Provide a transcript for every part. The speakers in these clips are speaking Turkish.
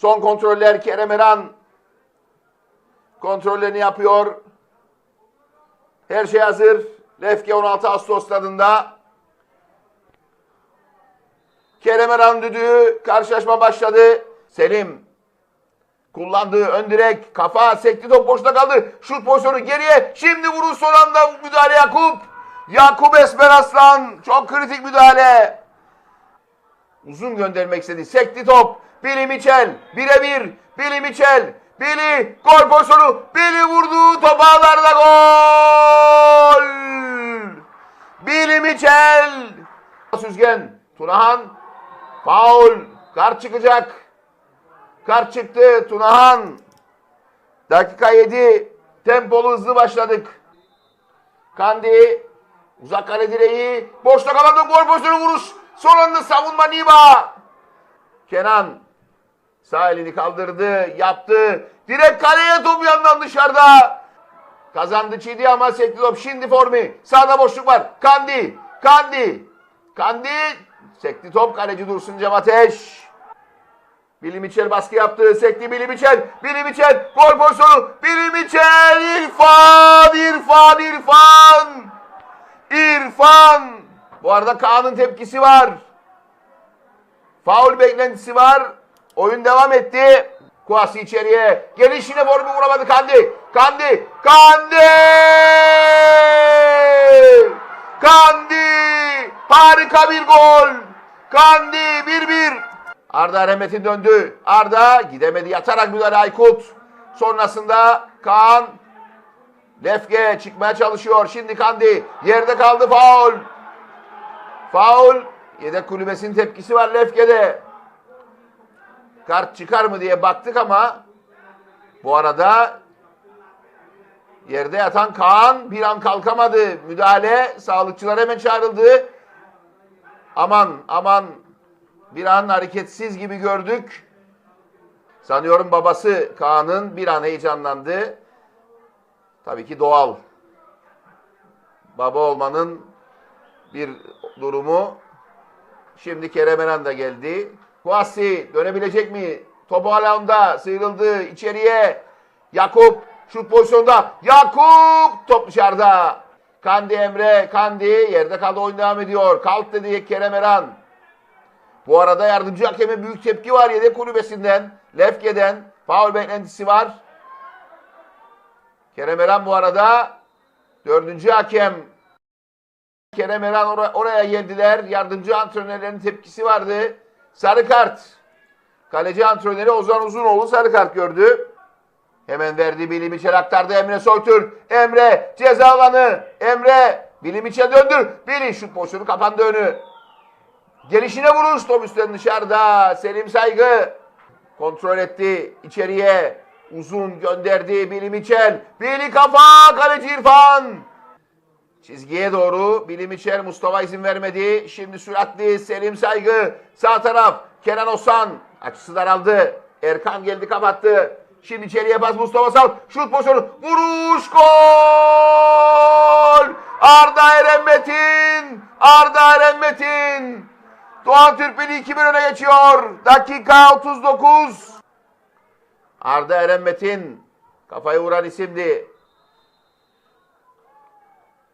Son kontroller Kerem Eren kontrollerini yapıyor. Her şey hazır. Lefke 16 Ağustos stadında. Kerem Eren düdüğü karşılaşma başladı. Selim kullandığı ön direk kafa sekti top boşta kaldı. Şut pozisyonu geriye. Şimdi vuruş son anda müdahale Yakup. Yakup Esmer Aslan çok kritik müdahale. Uzun göndermek istedi. Sekti top. Billy Mitchell. Birebir. Billy Mitchell. Billy. Gol pozisyonu. Billy vurdu. Top ağlarda gol. Billy Mitchell. Süzgen. Tunahan. Faul. Kart çıkacak. Kart çıktı. Tunahan. Dakika 7. Tempolu hızlı başladık. Kandi. Uzak kale direği. Boşta kalan gol pozisyonu vuruş. Son anda savunma Niba. Kenan. Sağ elini kaldırdı. Yaptı. Direkt kaleye top yandan dışarıda. Kazandı Çiğdi ama sekti top. Şimdi formi. Sağda boşluk var. Kandi. Kandi. Kandi. Sekti top. Kaleci Dursun Cem Ateş. Billy Mitchell baskı yaptı. Sekti Billy Mitchell. Billy Mitchell. Gol pozisyonu. Billy Mitchell. İrfan. İrfan. İrfan. İrfan. Bu arada Kaan'ın tepkisi var. Faul beklentisi var. Oyun devam etti. Kuasi içeriye. Gelişine formu vuramadı Kandi. Kandi. Kandi. Kandi. Harika bir gol. Kandi 1-1. Arda Remet'in döndü. Arda gidemedi. Yatarak müdahale Aykut. Sonrasında Kaan Lefke çıkmaya çalışıyor. Şimdi Kandi. Yerde kaldı faul. Faul. Yedek kulübesinin tepkisi var Lefke'de. Kart çıkar mı diye baktık ama bu arada yerde yatan Kaan bir an kalkamadı. Müdahale. Sağlıkçılar hemen çağrıldı. Aman aman bir an hareketsiz gibi gördük. Sanıyorum babası Kaan'ın bir an heyecanlandı. Tabii ki doğal. Baba olmanın bir durumu. Şimdi Kerem Eren de geldi. Kuasi dönebilecek mi? Topu hala onda. Sıyrıldı içeriye. Yakup şut pozisyonda. Yakup top dışarıda. Kandi Emre. Kandi yerde kaldı oyun devam ediyor. Kalk dedi Kerem Eren. Bu arada yardımcı hakeme büyük tepki var yedek kulübesinden. Lefke'den. Faul beklentisi var. Kerem Eren bu arada dördüncü hakem. Kerem Eren or- oraya geldiler. Yardımcı antrenörlerin tepkisi vardı. Sarı kart. Kaleci antrenörü Ozan Uzunoğlu sarı kart gördü. Hemen verdi Bilim İçer aktardı Emre Soytürk. Emre ceza alanı. Emre Bilim İçer döndür. Bili şut pozisyonu kapandı önü. Gelişine vuruş top üstten dışarıda. Selim Saygı kontrol etti içeriye. Uzun gönderdi Bilim İçer. Bili kafa kaleci İrfan. Çizgiye doğru Bilim İçer Mustafa izin vermedi. Şimdi süratli Selim Saygı. Sağ taraf Kenan Osan. Açısı daraldı. Erkan geldi kapattı. Şimdi içeriye bas Mustafa Sal. Şut pozisyonu. Vuruş gol. Arda Eren Metin. Arda Eren Metin. Doğan Türkmeni 2-1 öne geçiyor. Dakika 39. Arda Eren Metin. Kafayı vuran isimdi.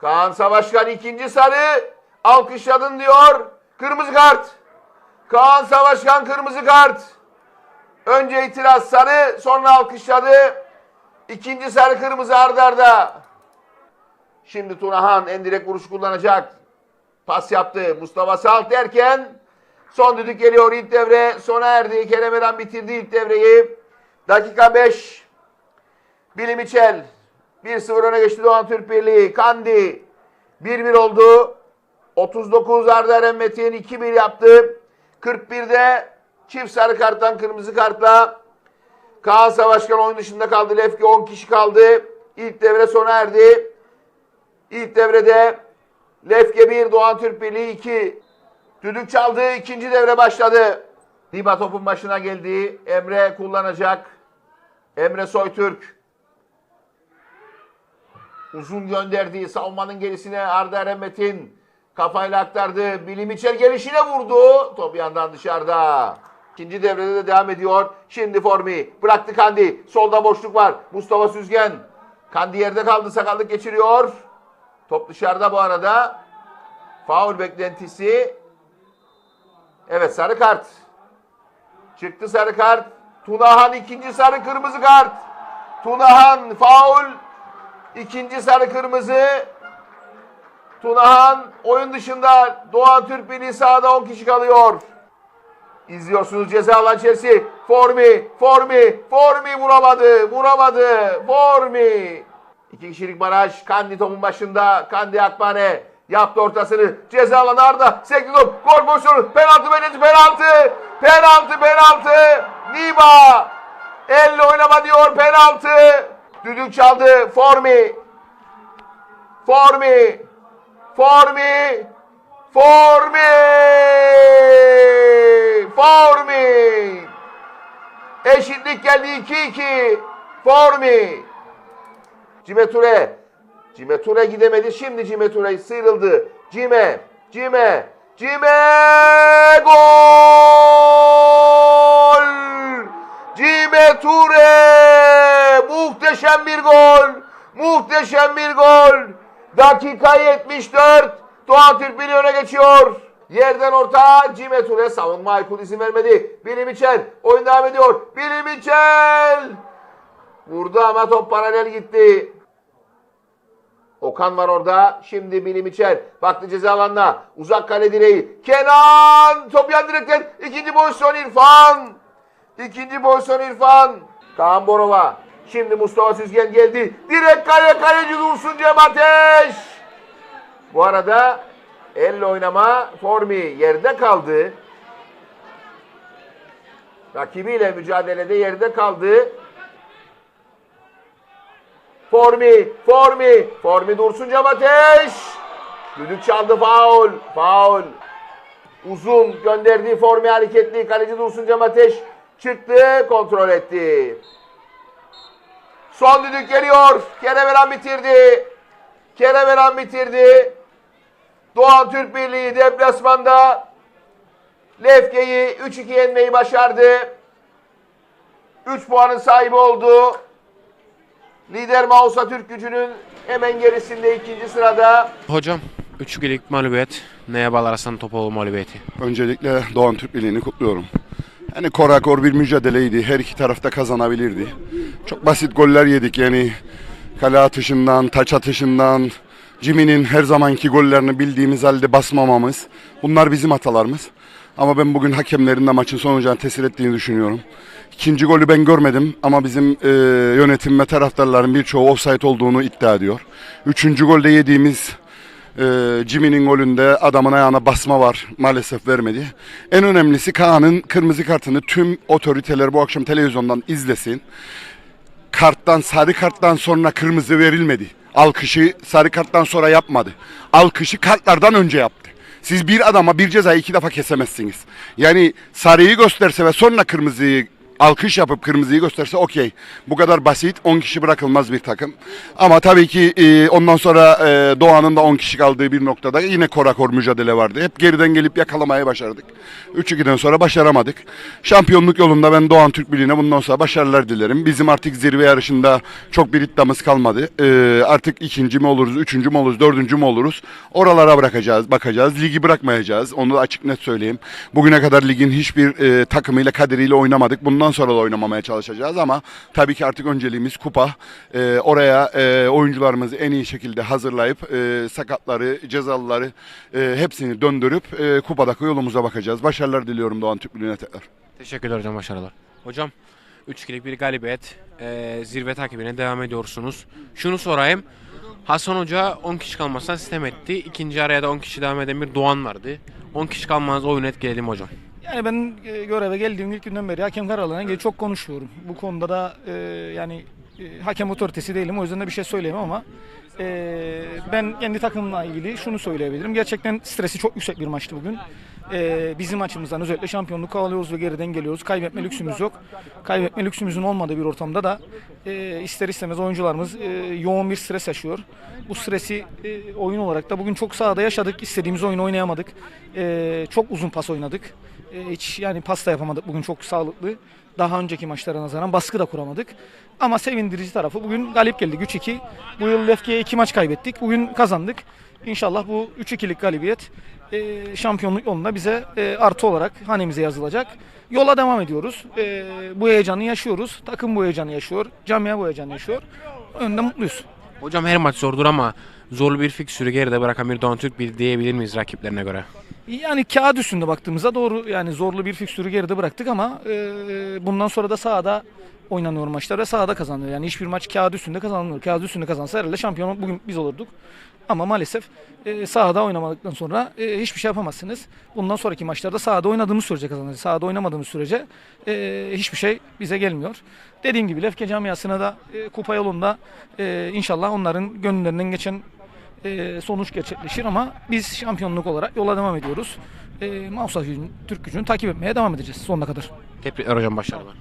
Kaan Savaşkan ikinci sarı. Alkışladın diyor. Kırmızı kart. Kaan Savaşkan kırmızı kart. Önce itiraz sarı sonra alkışladı. İkinci sarı kırmızı ardarda. arda. Şimdi Tunahan en direkt vuruş kullanacak. Pas yaptı Mustafa Salt derken son düdük geliyor ilk devre sona erdi. Kerem Eren bitirdi ilk devreyi. Dakika 5. Billy Mitchell 1-0 öne geçti Doğan Türk Birliği. Kandi 1-1 oldu. 39 Arda Eren Metin 2-1 yaptı. 41'de çift sarı karttan kırmızı kartla Kaan Savaşkan oyun dışında kaldı. Lefke 10 kişi kaldı. İlk devre sona erdi. İlk devrede Lefke 1, Doğan Türk Birliği 2. Düdük çaldı. ikinci devre başladı. Diba topun başına geldi. Emre kullanacak. Emre Soytürk. Uzun gönderdiği savunmanın gerisine Arda Eren Metin kafayla aktardı. Bilim içer gelişine vurdu. Top yandan dışarıda. İkinci devrede de devam ediyor. Şimdi Formi bıraktı Kandi. Solda boşluk var. Mustafa Süzgen. Kandi yerde kaldı. Sakallık geçiriyor. Top dışarıda bu arada. Faul beklentisi. Evet sarı kart. Çıktı sarı kart. Tunahan ikinci sarı kırmızı kart. Tunahan faul. İkinci sarı kırmızı. Tunahan oyun dışında Doğan Türkbili sahada 10 kişi kalıyor. İzliyorsunuz ceza alan Chelsea. Formi, Formi, Formi vuramadı, vuramadı. Formi. İki kişilik baraj. Kandi topun başında. Kandi Akbane yaptı ortasını. Ceza alanı Arda. Sekti top. Gol pozisyonu. Penaltı belirti. Penaltı. Penaltı, penaltı. Niba. Elle oynama diyor. Penaltı. Düdük çaldı. Formi. Formi. Formi. Formi. Formi. Eşitlik geldi 2-2. Formi. Cime Ture. Cime Ture gidemedi. Şimdi Cime Ture sıyrıldı. Cime. Cime. Cime. Muhteşem bir gol. Muhteşem bir gol. Dakika 74. Doğan Türkbili öne geçiyor. Yerden orta Cime Ture savunma Aykul izin vermedi. Bilim İçel oyun devam ediyor. Bilim İçel vurdu ama top paralel gitti. Okan var orada. Şimdi Bilim İçel. Baktı ceza alanına. Uzak kale direği. Kenan. Top yan direkten. İkinci pozisyon İrfan. İkinci pozisyon İrfan. Kaan Borova. Şimdi Mustafa Süzgen geldi. Direkt kale kaleci Dursun Cem Ateş. Bu arada elle oynama formi yerde kaldı. Rakibiyle mücadelede yerde kaldı. Formi, Formi, Formi Dursun Cem Ateş. Düdük çaldı faul, faul. Uzun gönderdiği Formi hareketli kaleci Dursun Cem Ateş çıktı, kontrol etti. Son düdük geliyor. Kereveran bitirdi. Kereveran bitirdi. Doğan Türk Birliği deplasmanda Lefke'yi 3-2 yenmeyi başardı. 3 puanın sahibi oldu. Lider Mausa Türk gücünün hemen gerisinde ikinci sırada. Hocam 3-2'lik mağlubiyet. Neye bağlarsan Topoğlu mağlubiyeti. Öncelikle Doğan Türk Birliği'ni kutluyorum. Yani korakor bir mücadeleydi. Her iki tarafta kazanabilirdi. Çok basit goller yedik. Yani kale atışından, taç atışından, Jimmy'nin her zamanki gollerini bildiğimiz halde basmamamız. Bunlar bizim hatalarımız. Ama ben bugün hakemlerin de maçın sonucunu tesir ettiğini düşünüyorum. İkinci golü ben görmedim ama bizim e, yönetim ve taraftarların birçoğu offside olduğunu iddia ediyor. Üçüncü golde yediğimiz ee, Jimmy'nin golünde adamın ayağına basma var. Maalesef vermedi. En önemlisi Kaan'ın kırmızı kartını tüm otoriteler bu akşam televizyondan izlesin. Karttan, sarı karttan sonra kırmızı verilmedi. Alkışı sarı karttan sonra yapmadı. Alkışı kartlardan önce yaptı. Siz bir adama bir cezayı iki defa kesemezsiniz. Yani sarıyı gösterse ve sonra kırmızıyı alkış yapıp kırmızıyı gösterse okey. Bu kadar basit. 10 kişi bırakılmaz bir takım. Ama tabii ki e, ondan sonra e, Doğan'ın da 10 kişi kaldığı bir noktada yine korakor mücadele vardı. Hep geriden gelip yakalamayı başardık. 3-2'den sonra başaramadık. Şampiyonluk yolunda ben Doğan Türk Birliği'ne bundan sonra başarılar dilerim. Bizim artık zirve yarışında çok bir iddiamız kalmadı. E, artık ikinci mi oluruz, üçüncü mü oluruz, dördüncü mü oluruz? Oralara bırakacağız, bakacağız. Ligi bırakmayacağız. Onu da açık net söyleyeyim. Bugüne kadar ligin hiçbir e, takımıyla kaderiyle oynamadık. Bundan sonra da oynamamaya çalışacağız ama tabii ki artık önceliğimiz kupa. E, oraya e, oyuncularımızı en iyi şekilde hazırlayıp e, sakatları, cezalıları e, hepsini döndürüp e, kupadaki yolumuza bakacağız. Başarılar diliyorum Doğan Türk tekrar. Teşekkürler hocam başarılar. Hocam 3-2'lik bir galibiyet. Ee, zirve takibine devam ediyorsunuz. Şunu sorayım. Hasan Hoca 10 kişi kalmasına sistem etti. İkinci araya da 10 kişi devam eden bir Doğan vardı. 10 kişi kalmanız oyun etkiledim hocam. Yani ben e, göreve geldiğim ilk günden beri hakem kararlarına ilgili çok konuşuyorum. Bu konuda da e, yani e, hakem otoritesi değilim o yüzden de bir şey söyleyemem ama e, ben kendi takımla ilgili şunu söyleyebilirim. Gerçekten stresi çok yüksek bir maçtı bugün. E, bizim açımızdan özellikle şampiyonluk alıyoruz ve geriden geliyoruz. Kaybetme lüksümüz yok. Kaybetme lüksümüzün olmadığı bir ortamda da e, ister istemez oyuncularımız e, yoğun bir stres yaşıyor. Bu stresi e, oyun olarak da bugün çok sahada yaşadık. İstediğimiz oyunu oynayamadık. E, çok uzun pas oynadık. E, hiç yani pasta yapamadık bugün çok sağlıklı. Daha önceki maçlara nazaran baskı da kuramadık. Ama sevindirici tarafı bugün galip geldik 3-2. Bu yıl Lefke'ye 2 maç kaybettik. Bugün kazandık. İnşallah bu 3-2'lik galibiyet e, şampiyonluk yolunda bize e, artı olarak hanemize yazılacak. Yola devam ediyoruz. E, bu heyecanı yaşıyoruz. Takım bu heyecanı yaşıyor. Camia bu heyecanı yaşıyor. Önde mutluyuz. Hocam her maç zordur ama zorlu bir fikstürü geride bırakan bir Doğan Türk bir diyebilir miyiz rakiplerine göre? Yani kağıt üstünde baktığımızda doğru yani zorlu bir fikstürü geride bıraktık ama e, bundan sonra da sahada oynanıyor maçlar ve sahada kazanıyor. Yani hiçbir maç kağıt üstünde kazanılmıyor. Kağıt üstünde kazansa herhalde şampiyon bugün biz olurduk. Ama maalesef e, sahada oynamadıktan sonra e, hiçbir şey yapamazsınız. Bundan sonraki maçlarda sahada oynadığımız sürece kazanırız. Sahada oynamadığımız sürece e, hiçbir şey bize gelmiyor. Dediğim gibi Lefke camiasına da e, kupa yolunda e, inşallah onların gönüllerinden geçen e, sonuç gerçekleşir ama biz şampiyonluk olarak yola devam ediyoruz. E, Mausa gücünü, Türk gücünü takip etmeye devam edeceğiz sonuna kadar. Tebrikler hocam başarılar.